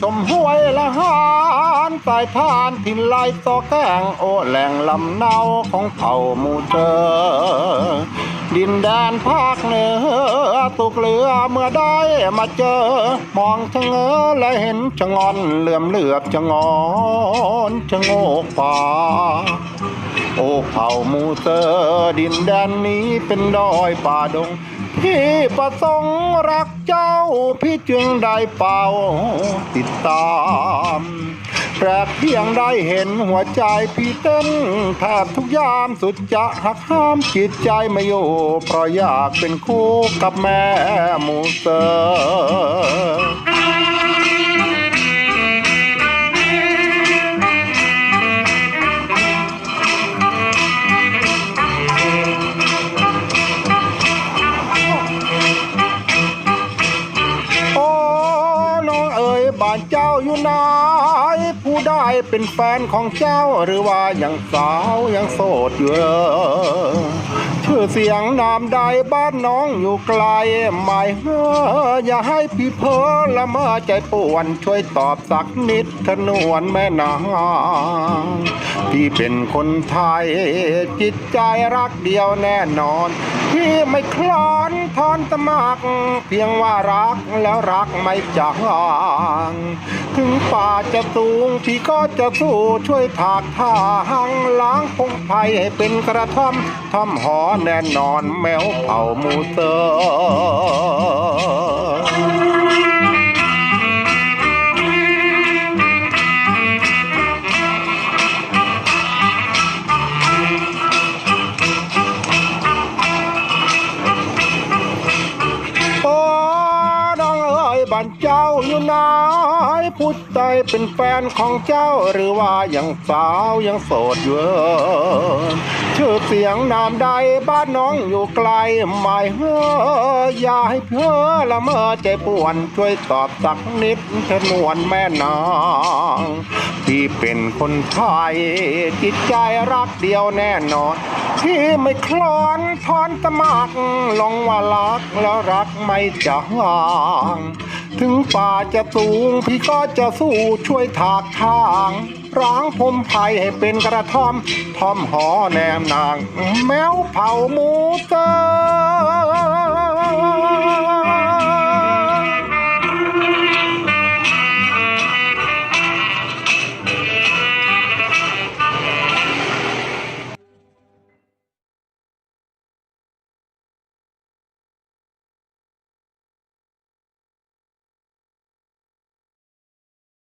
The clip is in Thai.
ชมห้วยละหายทานถิ่นลายซอแกงโอแหล่งลำเนาของเผ่ามูเจอ ดินแดนภาคเหนือตกเรือเมื่อได้มาเจอ มองชะเง้อและเห็นชะงอนเหลื่อมเหลือบชะงอนชะโงกป่าโอ้เผ่ามูเตอร์ดินแดนนี้เป็นดอยป่าดงพี่ประสงค์รักเจ้า พี่จึงได้เป่าติดตาม แปลกเพียงได้เห็นหัวใจพี่เต้นแทบทุกยามสุดจะหักห้ามจิตใจไม่อยู่เพราะอยากเป็นคู่กับแม่มูเตอร์ บ้านเจ้าอยู่ไหนผู้ได้เป็นแฟนของเจ้าหรือว่ายังสาวยังโสดอยู่เออชื่อเสียงนามใดบ้านน้องอยู่ไกลไม่เฮ้ออย่าให้พี่เพ้อละเมอใจป่วนช่วยตอบสักนิดขนวนแม่นางพี่เป็นคนไทย จิตใจรักเดียวแน่นอน พี่ไม่คลอนทอนตะมักเพียงว่ารักแล้วรักไม่จางถึงป่าจะสูงพี่ก็จะสู้ช่วยถากทางล้างพงไพให้เป็นกระท่อมทำหอแน่นอนแมวเผ่ามูเตอร์ บ้านเจ้าอยู่ไหนพูดใจเป็นแฟนของเจ้าหรือว่ายังสาวยังโสดอยู่เอ่ยชื่อเสียงนามใดบ้านน้องอยู่ไกลไม่เฮ้ออย่าให้เพ้อละเมอใจป่วนช่วยตอบสักนิดชนวนแม่นางที่เป็นคนไทยจิตใจรักเดียวแน่นอน ที่ไม่คลอนทอนตะมากลงว่ารักแล้วรักไม่จางถึงป่าจะสูงพี่ก็จะสู้ช่วยถากทางร้างพมไผ่ให้เป็นกระท่อมท่อมหอแนมนาง แมวเผาหมูเตอ